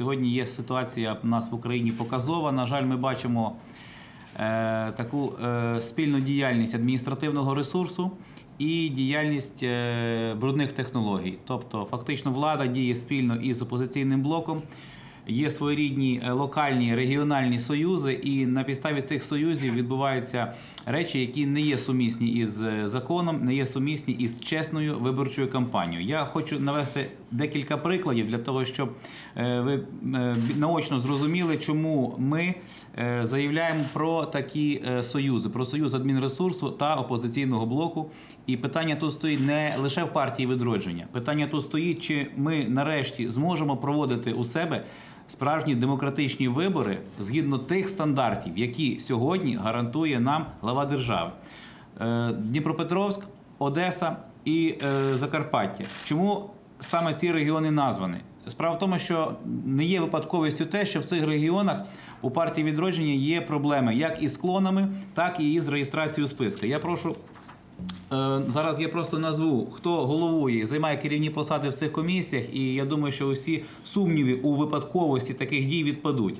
сьогодні є ситуація в нас в Україні показова. На жаль, ми бачимо е, таку е, спільну діяльність адміністративного ресурсу і діяльність е, брудних технологій. Тобто, фактично, влада діє спільно із опозиційним блоком. Є своєрідні е, локальні регіональні союзи, і на підставі цих союзів відбуваються речі, які не є сумісні із е, законом, не є сумісні із чесною виборчою кампанією. Я хочу навести декілька прикладів для того, щоб е, ви наочно зрозуміли, чому ми заявляємо про такі союзи, про союз адмінресурсу та опозиційного блоку. І питання тут стоїть не лише в партії відродження. Питання тут стоїть, чи ми нарешті зможемо проводити у себе справжні демократичні вибори згідно тих стандартів, які сьогодні гарантує нам глава держави. Е, Дніпропетровськ, Одеса і е, Закарпаття. Чому саме ці регіони названі? Справа в тому, що не є випадковістю те, що в цих регіонах у партії відродження є проблеми як із клонами, так і із реєстрацією списка. Я прошу Зараз я просто назву, хто головує, займає керівні посади в цих комісіях, і я думаю, що усі сумніви у випадковості таких дій відпадуть.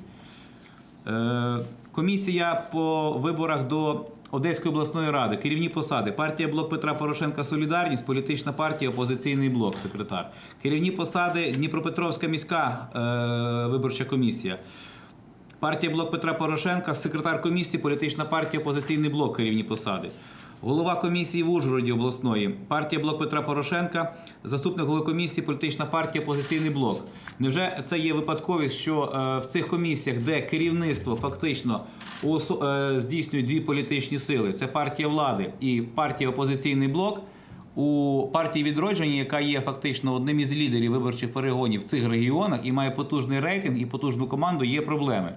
Е, Комісія по виборах до Одеської обласної ради, керівні посади, партія Блок Петра Порошенка Солідарність, політична партія, опозиційний блок, секретар. Керівні посади Дніпропетровська міська е, виборча комісія. Партія Блок Петра Порошенка, секретар комісії, політична партія, опозиційний блок, керівні посади. Голова комісії в Ужгороді обласної, партія Блок Петра Порошенка, заступник голови комісії, політична партія, опозиційний блок. Невже це є випадковість, що е, в цих комісіях, де керівництво фактично е, здійснює дві політичні сили, це партія влади і партія опозиційний блок, у партії відродження, яка є фактично одним із лідерів виборчих перегонів в цих регіонах і має потужний рейтинг і потужну команду, є проблеми.